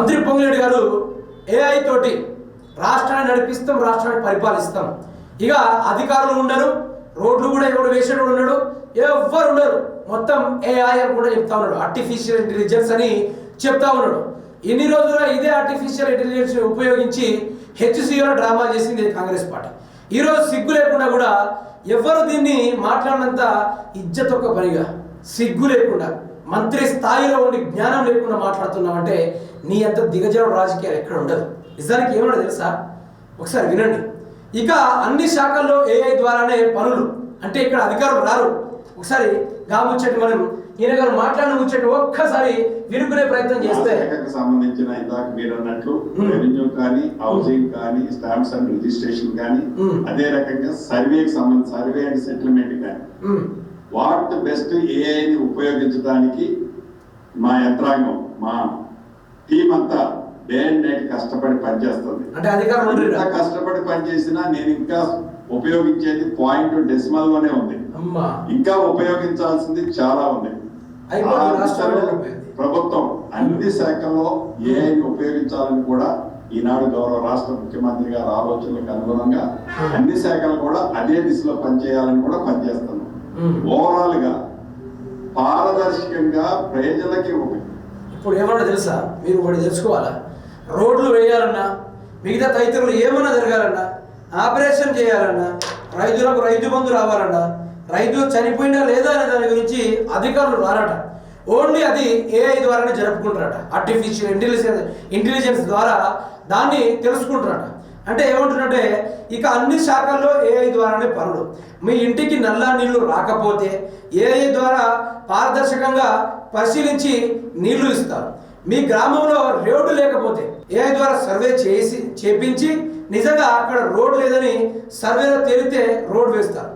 మంత్రి పొంగిరెడ్డి గారు ఏఐ తోటి రాష్ట్రాన్ని నడిపిస్తాం రాష్ట్రాన్ని పరిపాలిస్తాం. ఇక అధికారులు ఉండరు రోడ్లు కూడా ఎవడు వేసేడు ఉండడు ఎవ్వరు ఉండరు. మొత్తం ఏఐ అని కూడా చెప్తా ఉన్నాడు. ఆర్టిఫిషియల్ ఇంటెలిజెన్స్ అని చెప్తా ఉన్నాడు. ఎన్ని రోజులుగా ఇదే ఆర్టిఫిషియల్ ఇంటెలిజెన్స్ ఉపయోగించి హెచ్సిలో డ్రామా చేసింది కాంగ్రెస్ పార్టీ. ఈరోజు సిగ్గు లేకుండా కూడా ఎవరు దీన్ని మాట్లాడినంత ఇజ్జత్ ఒక పనిగా? సిగ్గు లేకుండా. మంత్రి స్థాయిలో ఉండి జ్ఞానం లేకుండా మాట్లాడుతున్నావంటే నీ అంత దిగజారు రాజకీయాలు ఎక్కడ ఉండదు. నిజానికి ఏమన్నా తెలుసా? ఒకసారి వినండి. ఇక అన్ని శాఖల్లో ఏఐ ద్వారానే పనులు. అంటే ఇక్కడ అధికారులు రారు. ఒకసారి గాముచ్చటి మనం ఈయన గారు మాట్లాడిన ముచ్చటి ఒక్కసారి వినుకునే ప్రయత్నం చేస్తే. సంబంధించిన ఇందాక మీరు అన్నట్లు. రెవెన్యూ కానీ హౌసింగ్ కానీ స్టాంప్స్ అండ్ రిజిస్ట్రేషన్ కానీ. అదే రకంగా సర్వేకి సంబంధించి సర్వే అండ్ సెటిల్మెంట్ కానీ. వాట్ బెస్ట్ ఏఐని ఉపయోగించడానికి మా యంత్రాంగం మా టీం అంతా డే అండ్ నైట్ కష్టపడి పనిచేస్తుంది అంటే కష్టపడి పనిచేసినా నేను ఇంకా ఉపయోగించేది పాయింట్ డెసిమల్లోనే ఉంది ఇంకా ఉపయోగించాల్సింది చాలా ఉంది. ప్రభుత్వం అన్ని శాఖల్లో ఏఐని ఉపయోగించాలని కూడా ఈనాడు గౌరవ రాష్ట్ర ముఖ్యమంత్రి గారి ఆలోచనలకు అనుగుణంగా. అన్ని శాఖలు కూడా అదే దిశలో పనిచేయాలని కూడా పనిచేస్తున్నాం. ఓవరాల్గా పారదర్శకంగా ప్రజలకి ఇప్పుడు ఏమన్నా తెలుసా? మీరు ఒకటి తెలుసుకోవాలా? రోడ్లు వేయాలన్నా మిగతా తదితరులు ఏమన్నా జరగాలన్నా ఆపరేషన్ చేయాలన్నా రైతులకు రైతు బంధు రావాలన్నా రైతు చనిపోయినా లేదా అనే దాని గురించి అధికారులు రారట. ఓన్లీ అది ఏఐ ద్వారానే జరుపుకుంటారట. ఆర్టిఫిషియల్ ఇంటెలిజెన్స్ ఇంటెలిజెన్స్ ద్వారా దాన్ని తెలుసుకుంటారట. అంటే ఏమంటున్నట్టే ఇక అన్ని శాఖల్లో ఏఐ ద్వారానే పనులు. మీ ఇంటికి నల్ల నీళ్ళు రాకపోతే ఏఐ ద్వారా పారదర్శకంగా పరిశీలించి నీళ్ళు ఇస్తారు. మీ గ్రామంలో రోడ్డు లేకపోతే ఏఐ ద్వారా సర్వే చేసి చేపించి నిజంగా అక్కడ రోడ్ లేదని సర్వేలో తేలితే రోడ్ వేస్తారు.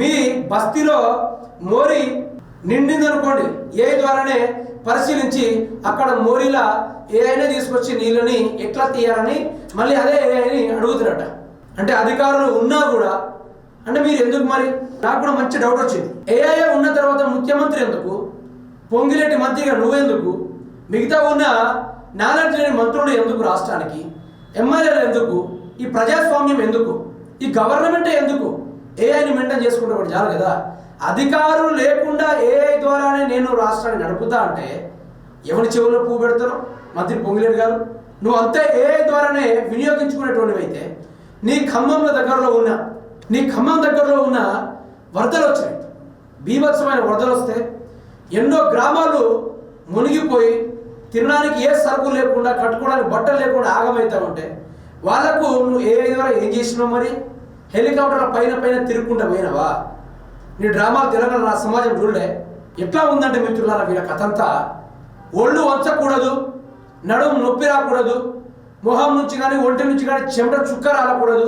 మీ బస్తీలో మోరీ నిండిందనుకోండి. ఏఐ ద్వారానే పరిశీలించి అక్కడ మోరీలా ఏఐనే తీసుకొచ్చి నీళ్ళని ఎట్లా తీయాలని మళ్ళీ అదే ఏఐని అడుగుతున్నట అంటే అధికారులు ఉన్నా కూడా అంటే మీరు ఎందుకు మరి? నాకు కూడా మంచి డౌట్ వచ్చింది. ఏఐ ఉన్న తర్వాత ముఖ్యమంత్రి ఎందుకు? పొంగిరెడ్డి మంత్రిగా నువ్వెందుకు? మిగతా ఉన్న నాలెడ్జ్ లేని మంత్రులు ఎందుకు రాష్ట్రానికి? ఎమ్మెల్యేలు ఎందుకు? ఈ ప్రజాస్వామ్యం ఎందుకు? ఈ గవర్నమెంటే ఎందుకు? ఏఐని మెయింటైన్ చేసుకుంటే కూడా చాలు కదా. అధికారులు లేకుండా ఏఐ ద్వారానే నేను రాష్ట్రాన్ని నడుపుతా అంటే ఎవరి చెవులో పువ్వు పెడతాను మంత్రి పొంగిలేడు గారు. నువ్వు అంతే ఏఐ ద్వారానే వినియోగించుకునేటువంటివైతే నీ ఖమ్మం దగ్గరలో ఉన్న నీ ఖమ్మం దగ్గరలో ఉన్న వరదలు వచ్చాయి బీభత్సమైన వరదలు వస్తే ఎన్నో గ్రామాలు మునిగిపోయి తినడానికి ఏ సరుకు లేకుండా కట్టుకోవడానికి బట్టలు లేకుండా ఆగమవుతా ఉంటే వాళ్ళకు నువ్వు ఏఐ ద్వారా ఏం చేసినావు మరి? హెలికాప్టర్ల పైన పైన తిరుగుకుంటా పోయినావా? నీ డ్రామాలు తెలంగాణ రాష్ట్ర సమాజం చూడలే. ఎట్లా ఉందంటే మిత్రులారా వీళ్ళ కథంతా? ఒళ్ళు వంచకూడదు నడుము నొప్పి రాకూడదు మొహం నుంచి కానీ ఒంటి నుంచి కానీ చెమట చుక్క రాలకూడదు.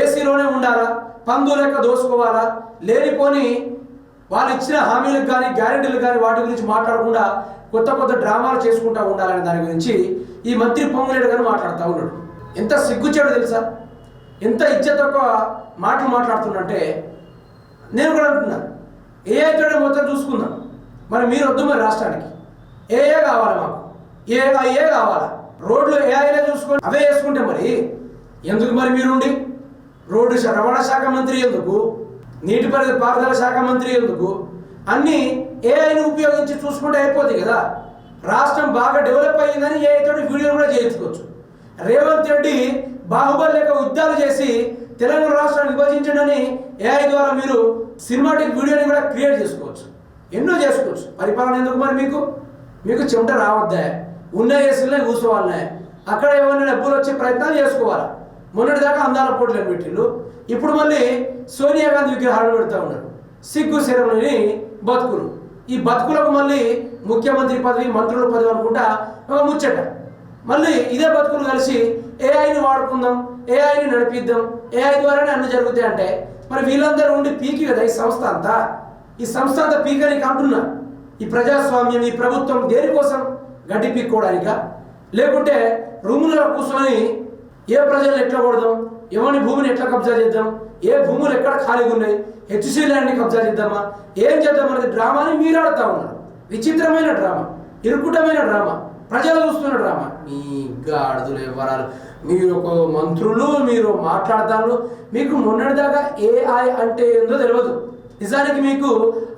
ఏసీలోనే ఉండాలా? పందు లెక్క దోసుకోవాలా? లేనిపోని వాళ్ళు ఇచ్చిన హామీలకు కానీ గ్యారెంటీలు కానీ వాటి గురించి మాట్లాడకుండా కొత్త కొత్త డ్రామాలు చేసుకుంటా ఉండాలనే దాని గురించి ఈ మంత్రి పొంగులేడు గారు మాట్లాడుతూ ఉన్నాడు. ఎంత సిగ్గుచ్చాడో తెలుసా? ఎంత ఇచ్చే తక్కువ మాటలు మాట్లాడుతున్నంటే నేను కూడా అంటున్నా ఏ తోడే మొత్తం చూసుకుందాం మరి మీరు వద్దు మరి రాష్ట్రానికి. ఏఏ కావాలి మాకు? ఏ ఏ కావాలా? రోడ్లు ఏఐలే చూసుకొని అవే వేసుకుంటే మరి ఎందుకు మరి మీరుండి? రోడ్డు రవాణా శాఖ మంత్రి ఎందుకు? నీటిపారుదల పారుదల శాఖ మంత్రి ఎందుకు? అన్నీ ఏఐని ఉపయోగించి చూసుకుంటే అయిపోతుంది కదా. రాష్ట్రం బాగా డెవలప్ అయ్యిందని ఏఐ తోటి వీడియో కూడా చేయించుకోవచ్చు. రేవంత్ రెడ్డి బాహుబలి యొక్క యుద్ధాలు చేసి తెలంగాణ రాష్ట్రాన్ని విభజించడని ఏఐ ద్వారా మీరు సినిమాటిక్ వీడియోని కూడా క్రియేట్ చేసుకోవచ్చు. ఎన్నో చేసుకోవచ్చు. పరిపాలన ఎందుకు మరి మీకు? మీకు చెమట రావద్దా. ఉన్న ఏసీలనే కూర్చోవాలనే. అక్కడ ఏమైనా డబ్బులు వచ్చే ప్రయత్నాలు చేసుకోవాలి? మొన్నటి దాకా అందాల పోటీలు పెట్టిండు ఇప్పుడు మళ్ళీ సోనియా గాంధీ విగ్రహాలు పెడతా ఉన్నారు. సిగ్గు శరమని బతుకులు. ఈ బతుకులకు మళ్ళీ ముఖ్యమంత్రి పదవి మంత్రుల పదవి అనుకుంటా ఒక ముచ్చట. మళ్ళీ ఇదే బతుకులు కలిసి ఏఐని వాడుకుందాం. ఏఐని నడిపిద్దాం. ఏఐ ద్వారానే అన్ని జరుగుతాయి అంటే మరి వీళ్ళందరూ ఉండి పీకి కదా ఈ సంస్థ అంతా? ఈ సంస్థ అంతా పీకనికి అంటున్నా. ఈ ప్రజాస్వామ్యం ఈ ప్రభుత్వం దేనికోసం గడ్డి పీక్కోవడానికా లేకుంటే రూములో కూర్చొని ఏ ప్రజలను ఎట్లా కొడదాం? ఎవరి భూమిని ఎట్లా కబ్జా చేద్దాం? ఏ భూములు ఎక్కడ ఖాళీగా ఉన్నాయి? హెచ్సి ల్యాండ్ని కబ్జా చేద్దామా? ఏం చేద్దాం అనేది డ్రామాని మీరు ఆడుతూ ఉన్నారు. విచిత్రమైన డ్రామా. ఇరుకుటమైన డ్రామా. ప్రజలు చూస్తున్నాడు రామ. మీ గాడుదులు వివరాలు మీరు ఒక మంత్రులు మీరు మాట్లాడతారు మీకు మొన్నటిదాకా ఏఐ అంటే ఏందో తెలియదు నిజానికి మీకు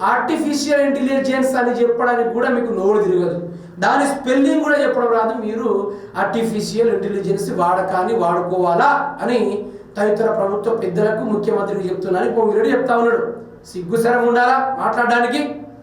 ఆర్టిఫిషియల్ ఇంటెలిజెన్స్ అని చెప్పడానికి కూడా మీకు నోరు తిరగదు. దాని స్పెల్లింగ్ కూడా చెప్పడం రాదు. మీరు ఆర్టిఫిషియల్ ఇంటెలిజెన్స్ వాడకాన్ని వాడుకోవాలా అని తదితర ప్రభుత్వ పెద్దలకు ముఖ్యమంత్రికి చెప్తున్నారని పొంగిరెడ్డి చెప్తా ఉన్నాడు. సిగ్గుసరం ఉండాలా మాట్లాడడానికి?